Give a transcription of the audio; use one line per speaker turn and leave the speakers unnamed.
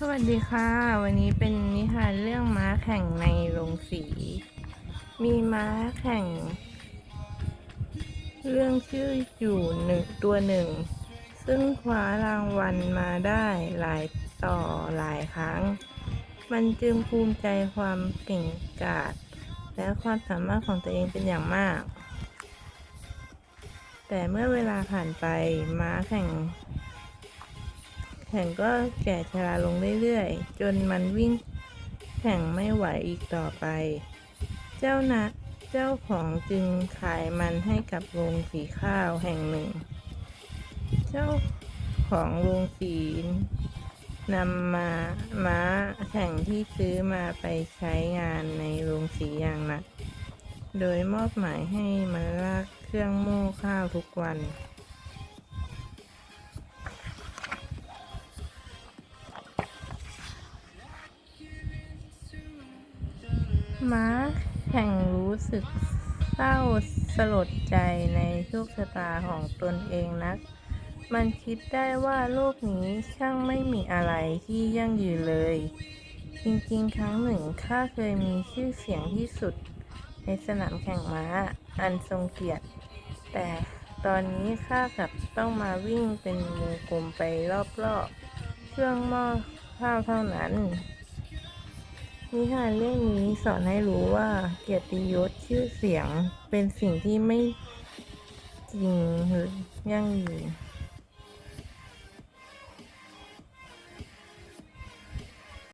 สวัสดีค่ะ วันนี้เป็นนิทานเรื่องม้าแข่งในโรงสี มีม้าแข่ง เรื่องชื่ออยู่หนึ่งตัวหนึ่ง ซึ่งคว้ารางวัลมาได้หลายต่อหลายครั้ง มันจึงภูมิใจความเก่งกาจและความสามารถของตัวเองเป็นอย่างมาก แต่เมื่อเวลาผ่านไปม้าแข่ง แข่งก็แก่ชราลงเรื่อยๆ จนมันวิ่งแข่งไม่ไหวอีกต่อไป เจ้านะเจ้าของจึงขายมันให้กับโรงสีข้าวแห่งหนึ่ง เจ้าของโรงสีนำมาม้าแข่งที่ซื้อมาไปใช้งานในโรงสีอย่างหนัก โดยมอบหมายให้มันลากเครื่องโม่ข้าวทุกวัน ม้าแข่งรู้สึกเศร้าสลดใจในโชคชะตาของตนเองนัก มันคิดได้ว่าโลกนี้ช่างไม่มีอะไรที่ยั่งยืนเลย จริงๆ ครั้งหนึ่งข้าเคยมีชื่อเสียงที่สุด ในสนามแข่งม้าอันทรงเกียรติ แต่ตอนนี้ข้ากลับต้องมาวิ่งเป็นวงกลมไปรอบๆ เครื่องหม้อข้าวเท่านั้น นิทานเรื่องนี้สอนให้รู้ว่าเกียรติยศชื่อเสียงเป็นสิ่งที่ไม่จริงหรือยั่งยืน